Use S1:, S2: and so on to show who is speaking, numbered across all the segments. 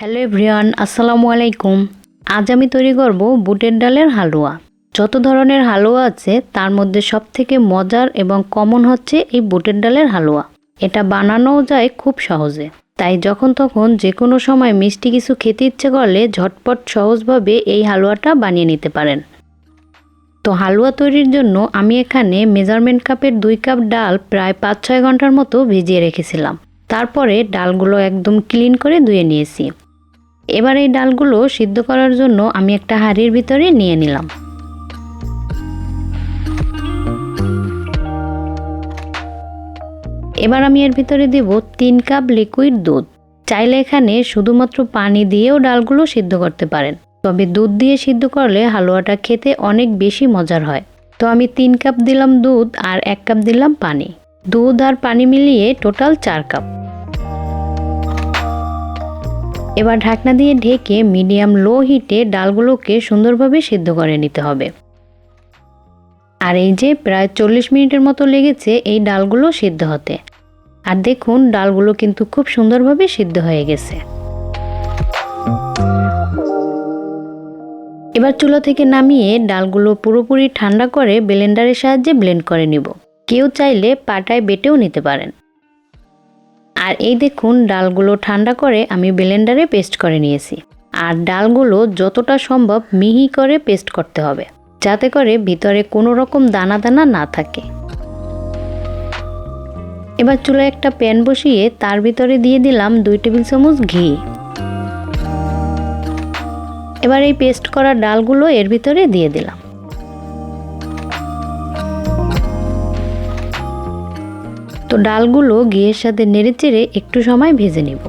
S1: Hello everyone, আসসালামু আলাইকুম। আজ আমি তৈরি করব বুটের ডালের হালুয়া। যত ধরনের হালুয়া আছে, তার মধ্যে সব থেকে মজার এবং কমন হচ্ছে এই বুটের ডালের হালুয়া। এটা বানানোও যায় খুব সহজে। তাই যখন তখন যে কোনো সময় মিষ্টি কিছু খেতে ইচ্ছে করলে ঝটপট সহজভাবে এই হালুয়াটা বানিয়ে নিতে পারেন। তো হালুয়া তৈরির জন্য আমি এখানে মেজারমেন্ট কাপের দুই কাপ ডাল প্রায় পাঁচ ছয় ঘণ্টার মতো ভিজিয়ে রেখেছিলাম। তারপরে ডালগুলো একদম ক্লিন করে ধুয়ে নিয়েছি। এবার এই ডালগুলো সিদ্ধ করার জন্য আমি একটা হাঁড়ির ভিতরে নিয়ে নিলাম। এবার আমি এর ভিতরে দেব তিন কাপ লিকুইড দুধ। চাইলে এখানে শুধুমাত্র পানি দিয়েও ডালগুলো সিদ্ধ করতে পারেন। তবে দুধ দিয়ে সিদ্ধ করলে হালুয়াটা খেতে অনেক বেশি মজার হয়। তো আমি তিন কাপ দিলাম দুধ আর এক কাপ দিলাম পানি। দুধ আর পানি মিলিয়ে টোটাল চার কাপ। এবার ঢাকনা দিয়ে ঢেকে মিডিয়াম লো হিটে ডালগুলোকে সুন্দরভাবে সিদ্ধ করে নিতে হবে। আর এই যে প্রায় চল্লিশ মিনিটের মতো লেগেছে এই ডালগুলো সিদ্ধ হতে। আর দেখুন, ডালগুলো কিন্তু খুব সুন্দরভাবে সিদ্ধ হয়ে গেছে। এবার চুলো থেকে নামিয়ে ডালগুলো পুরোপুরি ঠান্ডা করে ব্লেন্ডারের সাহায্যে ব্লেন্ড করে নিব। কেউ চাইলে পাটায় বেটেও নিতে পারেন। আর এই দেখুন, ডালগুলো ঠান্ডা করে আমি ব্লেন্ডারে পেস্ট করে নিয়েছি। আর ডালগুলো যতটা সম্ভব মিহি করে পেস্ট করতে হবে, যাতে করে ভিতরে কোনো রকম দানা দানা না থাকে। এবার চুলায় একটা প্যান বসিয়ে তার ভিতরে দিয়ে দিলাম দুই টেবিল চামচ ঘি। এবার এই পেস্ট করা ডালগুলো এর ভিতরে দিয়ে দিলাম। তো ডালগুলো ঘিয়ের সাথে নেড়েচেড়ে একটু সময় ভেজে নিব।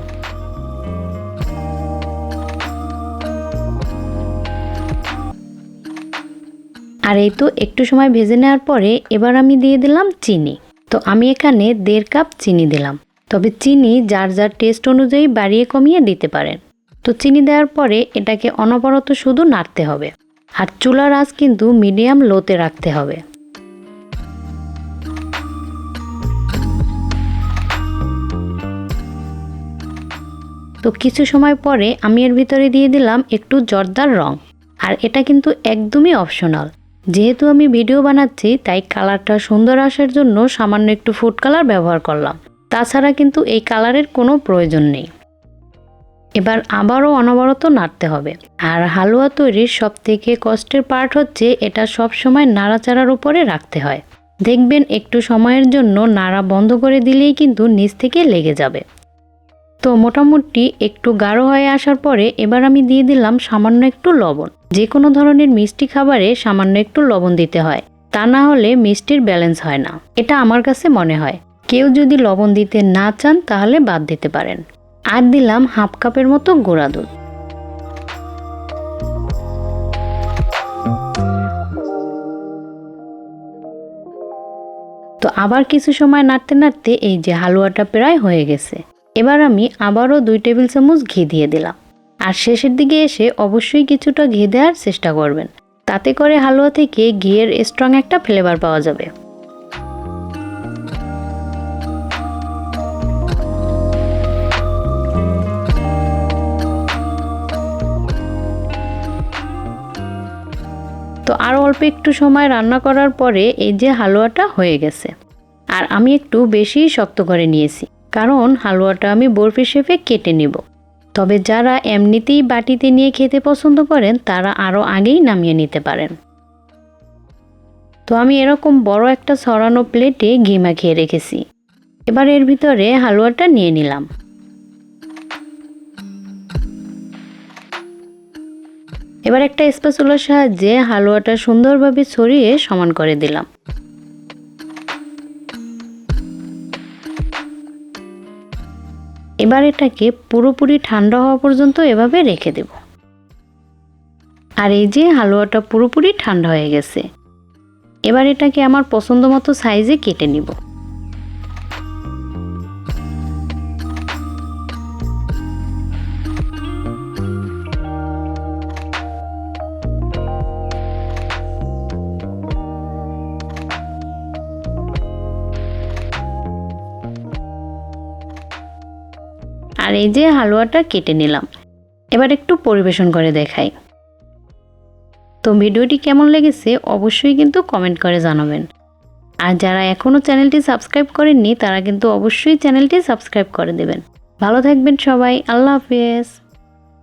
S1: আর এই তো একটু সময় ভেজে নেওয়ার পরে এবার আমি দিয়ে দিলাম চিনি। তো আমি এখানে দেড় কাপ চিনি দিলাম। তবে চিনি যার যার টেস্ট অনুযায়ী বাড়িয়ে কমিয়ে দিতে পারেন। তো চিনি দেওয়ার পরে এটাকে অনবরত শুধু নাড়তে হবে। আর চুলার আঁচ কিন্তু মিডিয়াম লোতে রাখতে হবে। তো কিছু সময় পরে আমি এর ভিতরে দিয়ে দিলাম একটু জর্দার রং। আর এটা কিন্তু একদমই অপশনাল যেহেতু আমি ভিডিও বানাচ্ছি, তাই কালারটা সুন্দর আসার জন্য সামান্য একটু ফুড কালার ব্যবহার করলাম। তাছাড়া কিন্তু এই কালারের কোনো প্রয়োজন নেই। এবার আবারও অনবরত নাড়তে হবে। আর হালুয়া তৈরির সব থেকে কষ্টের পার্ট হচ্ছে, এটা সব সময় নাড়াচাড়ার উপরে রাখতে হয়। দেখবেন একটু সময়ের জন্য নাড়া বন্ধ করে দিলেই কিন্তু নিচ থেকে লেগে যাবে। তো মোটামুটি একটু গাঢ় হয়ে আসার পরে এবার আমি দিয়ে দিলাম সামান্য একটু লবণ। যে কোনো ধরনের মিষ্টি খাবারে সামান্য একটু লবণ দিতে হয়। তা না হলে মিষ্টির ব্যালেন্স হয় না। এটা আমার কাছে মনে হয়। কেউ যদি লবণ দিতে না চান তাহলে বাদ দিতে পারেন। আর দিলাম হাফ কাপের মতো গোড়া দুধ। তো আবার কিছু সময় নাড়তে নাড়তে এই যে হালুয়াটা প্রায় হয়ে গেছে। এবার আমি আবারও দুই টেবিল চামচ ঘি দিয়ে দিলাম। আর শেষের দিকে এসে অবশ্যই কিছুটা ঘি দেওয়ার চেষ্টা করবেন। তাতে করে হালুয়া থেকে ঘিয়ের স্ট্রং একটা ফ্লেভার পাওয়া যাবে। তো আর অল্প একটু সময় রান্না করার পরে এই যে হালুয়াটা হয়ে গেছে। আর আমি একটু বেশি শক্ত করে নিয়েছি। কারণ হালুয়াটা আমি বরফি শেপে কেটে নেব। তবে যারা এমনিতেই বাটিতে নিয়ে খেতে পছন্দ করেন, তারা আরও আগেই নামিয়ে নিতে পারেন। তো আমি এরকম বড় একটা ছড়ানো প্লেটে ঘি মাখিয়ে রেখেছি। এবার এর ভিতরে হালুয়াটা নিয়ে নিলাম। এবার একটা স্পেসুলার সাহায্যে হালুয়াটা সুন্দরভাবে ছড়িয়ে সমান করে দিলাম। এবার এটাকে পুরোপুরি ঠান্ডা হওয়া পর্যন্ত এভাবে রেখে দেব। আর এই যে হালুয়াটা পুরোপুরি ঠান্ডা হয়ে গেছে, এবার এটাকে আমার পছন্দ মতো সাইজে কেটে নিব। আর এই যে হালুয়াটা কেটে নিলাম। এবার একটু পরিবেশন করে দেখাই। তো ভিডিওটি কেমন লেগেছে অবশ্যই কিন্তু কমেন্ট করে জানাবেন। আর যারা এখনও চ্যানেলটি সাবস্ক্রাইব করেননি, তারা কিন্তু অবশ্যই চ্যানেলটি সাবস্ক্রাইব করে দেবেন। ভালো থাকবেন সবাই, আল্লাহ হাফিজ।